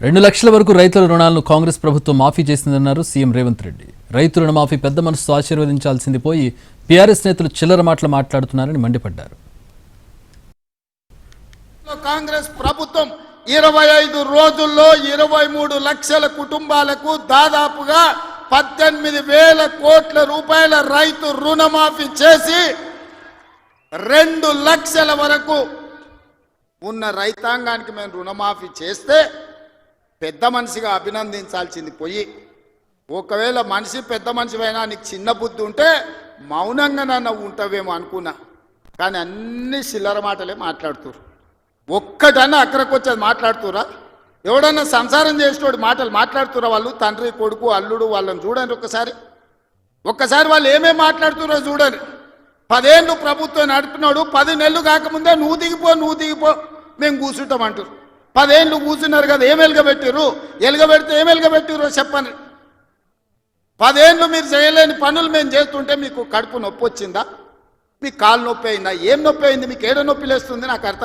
రెండు లక్షల వరకు రైతుల రుణాలను కాంగ్రెస్ ప్రభుత్వం మాఫీ చేసిందన్నారు సీఎం రేవంత్ రెడ్డి. రైతు రుణమాఫీ పెద్ద మనసుతో ఆశీర్వదించాల్సింది పోయి పీఆర్ఎస్ నేతలు చిల్లర మాటలు మాట్లాడుతున్నారని మండిపడ్డారు. కాంగ్రెస్ ప్రభుత్వం ఇరవై ఐదు రోజుల్లో ఇరవై మూడు లక్షల కుటుంబాలకు దాదాపుగా పద్దెనిమిది వేల కోట్ల రూపాయల రైతు రుణమాఫీ చేసి రెండు లక్షల వరకు ఉన్న రైతాంగానికి మేము రుణమాఫీ చేస్తే పెద్ద మనిషిగా అభినందించాల్సింది పోయి ఒకవేళ మనిషి పెద్ద మనిషి అయినా నీకు చిన్న బుద్ధి ఉంటే మౌనంగా నన్ను ఉంటావేమో అనుకున్నా. కానీ అన్ని చిల్లర మాటలే మాట్లాడుతురు ఒక్కటన్నా అక్కడికొచ్చేది మాట్లాడుతురా ఎవడన్నా సంసారం చేసేటోడు మాటలు మాట్లాడుతురా వాళ్ళు? తండ్రి కొడుకు అల్లుడు వాళ్ళని చూడండి ఒక్కసారి ఒక్కసారి వాళ్ళు ఏమేమి మాట్లాడుతున్నారో చూడండి. పదేళ్ళు ప్రభుత్వం నడిపినాడు పది నెలలు కాకముందే నువ్వు దిగిపో నువ్వు దిగిపో మేము కూర్చుంటాం అంటారు పదేళ్ళు కూర్చున్నారు కదా ఏం ఎలుగబెట్టారు ఎలుగబెడితే ఏం ఎలుగబెట్టారో చెప్పండి. పదేళ్ళు మీరు చేయలేని పనులు మేము చేస్తుంటే మీకు కడుపు నొప్పి వచ్చిందా? మీకు కాలు నొప్పి అయిందా? ఏం నొప్పి అయింది? మీకు ఏడ నొప్పి లేస్తుంది? నాకు అర్థం